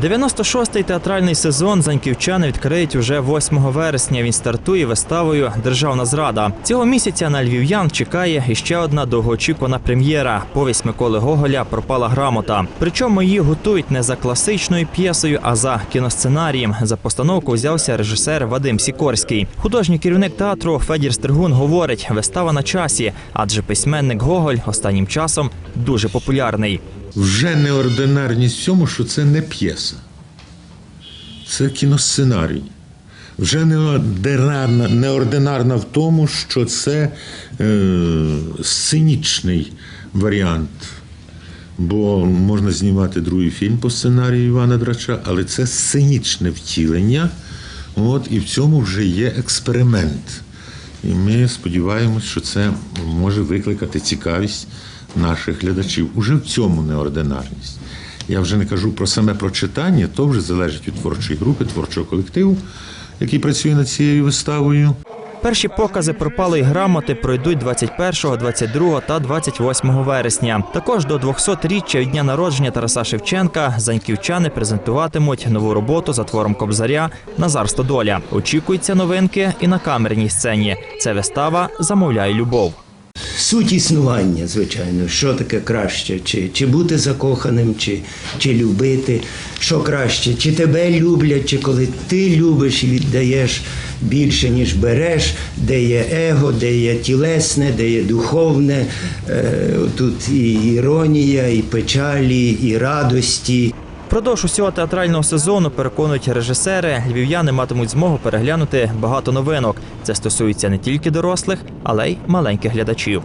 96-й театральний сезон заньківчани відкриють уже 8 вересня. Він стартує виставою Державна зрада. Цього місяця на львів'ян чекає іще одна довгоочікувана прем'єра. Повість Миколи Гоголя Пропала грамота. Причому її готують не за класичною п'єсою, а за кіносценарієм. За постановку взявся режисер Вадим Сікорський. Художній керівник театру Федір Стригун говорить: вистава на часі, адже письменник Гоголь останнім часом дуже популярний. Вже неординарність в цьому, що це не п'єса. Це кіносценарій. Вже неординарна, неординарна в тому, що це е, сценічний варіант. Бо можна знімати другий фільм по сценарію Івана Драча, але це сценічне втілення. От, і в цьому вже є експеримент. І ми сподіваємось, що це може викликати цікавість наших глядачів. Уже в цьому неординарність. Я вже не кажу про саме прочитання, то вже залежить від творчої групи, творчого колективу, який працює над цією виставою. Перші покази пропалої грамоти пройдуть 21, 22 та 28 вересня. Також до 200-річчя від дня народження Тараса Шевченка заньківчани презентуватимуть нову роботу за твором Кобзаря Назар Стодоля. Очікуються новинки і на камерній сцені. Це вистава Замовляй любов. Суть існування, звичайно, що таке краще, чи, чи бути закоханим, чи, чи любити, що краще, чи тебе люблять, чи коли ти любиш і віддаєш більше, ніж береш, де є его, де є тілесне, де є духовне, е, тут і іронія, і печалі, і радості. Впродовж усього театрального сезону переконують режисери, львів'яни матимуть змогу переглянути багато новинок. Це стосується не тільки дорослих, але й маленьких глядачів.